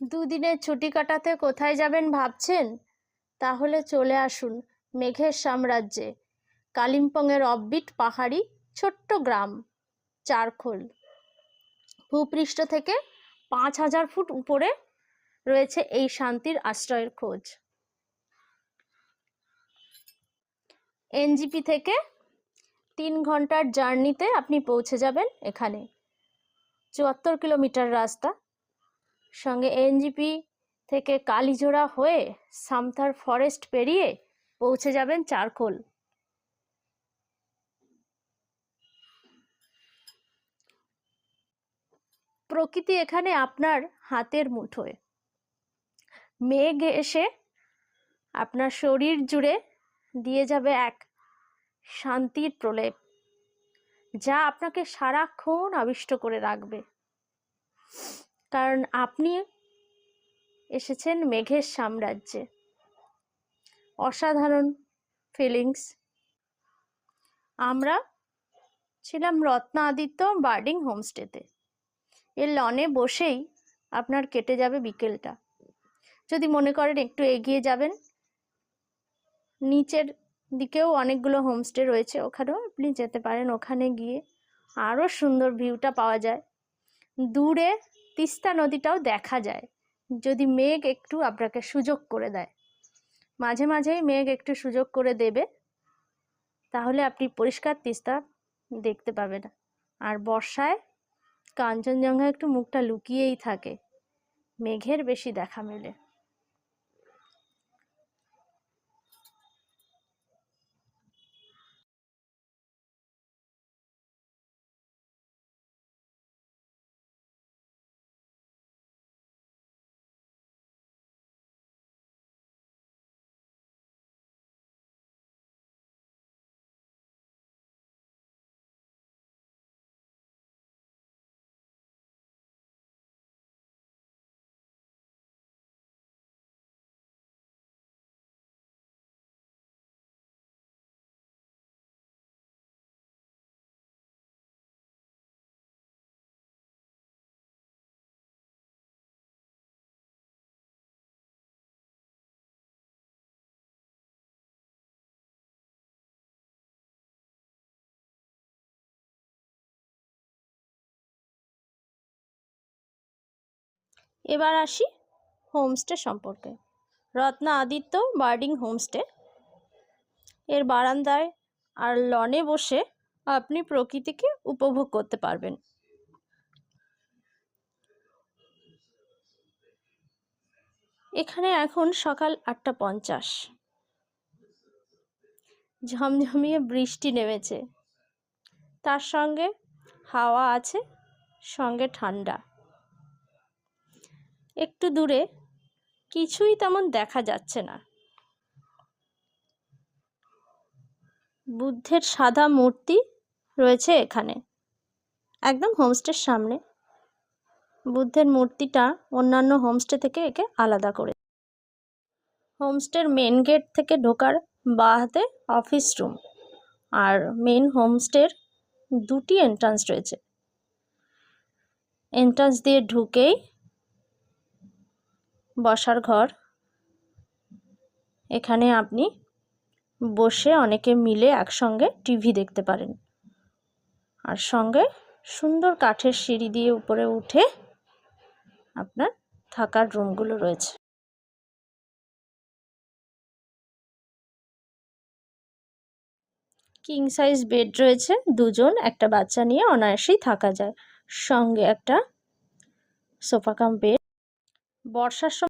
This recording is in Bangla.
দুদিনের ছুটি কাটাতে কোথায় যাবেন ভাবছেন? তাহলে চলে আসুন মেঘের সাম্রাজ্যে। কালিম্পংয়ের অববিট পাহাড়ি ছোট্ট গ্রাম, চারখোল। ভূপৃষ্ঠ থেকে পাঁচ হাজার ফুট উপরে রয়েছে এই শান্তির আশ্রয়ের খোঁজ। এনজিপি থেকে তিন ঘণ্টার জার্নিতে আপনি পৌঁছে যাবেন এখানে। চুয়াত্তর কিলোমিটার রাস্তা। সঙ্গে এনজিপি থেকে কালীজোড়া হয়ে সামথার ফরেস্ট পেরিয়ে পৌঁছে যাবেন চারকোল। প্রকৃতি এখানে আপনার হাতের মুঠোয়। মেঘ এসে আপনার শরীর জুড়ে দিয়ে যাবে এক শান্তির প্রলেপ, যা আপনাকে সারাক্ষণ আবিষ্ট করে রাখবে। কারণ আপনি এসেছেন মেঘের সাম্রাজ্যে। অসাধারণ ফিলিংস আমরা ছিলাম রত্না আদিত্য বার্ডিং হোমস্টেতে। এর লনে বসেই আপনার কেটে যাবে বিকেলটা। যদি মনে করেন একটু এগিয়ে যাবেন, নিচের দিকেও অনেকগুলো হোমস্টে রয়েছে ওখানেও আপনি যেতে পারেন। ওখানে গিয়ে আরও সুন্দর ভিউটা পাওয়া যায়। দূরে তিস্তা নদীটাও দেখা যায়। যদি মেঘ একটু আপনাকে সুযোগ করে দেয়। মাঝে মাঝেই মেঘ একটু সুযোগ করে দেবে, তাহলে আপনি পরিষ্কার তিস্তা দেখতে পাবেন। আর বর্ষায় কাঞ্চনজঙ্ঘা একটু মুখটা লুকিয়েই থাকে, মেঘের বেশি দেখা মেলে। এবার আসি হোমস্টে সম্পর্কে। Ratna Aditya birding homestay. এর বারান্দায় আর লনে বসে আপনি প্রকৃতিকে উপভোগ করতে পারবেন। এখানে এখন সকাল আটটা পঞ্চাশ। ঝমঝমিয়ে বৃষ্টি নেমেছে। তার সঙ্গে হাওয়া আছে, সঙ্গে ঠান্ডা। একটু দূরে, কিছুই তেমন দেখা যাচ্ছে না। বুদ্ধের সাদা মূর্তি রয়েছে এখানে, একদম হোমস্টের সামনে। বুদ্ধের মূর্তিটা অন্যান্য হোমস্টে থেকে একে আলাদা করে। হোমস্টের মেন গেট থেকে ঢোকার বাঁ হাতে অফিস রুম, আর মেন হোমস্টের দুটি এন্ট্রান্স রয়েছে। এন্ট্রান্স দিয়ে ঢুকেই বসার ঘর। এখানে আপনি বসে অনেকে মিলে একসঙ্গে টিভি দেখতে পারেন। আর সঙ্গে সুন্দর কাঠের সিঁড়ি দিয়ে উপরে উঠে আপনার থাকার রুমগুলো রয়েছে। কিং সাইজ বেড রয়েছে, দুজন, একটা বাচ্চা নিয়ে অনায়াসেই থাকা যায়। সঙ্গে একটা সোফা কাম বেড। বর্ষার সময়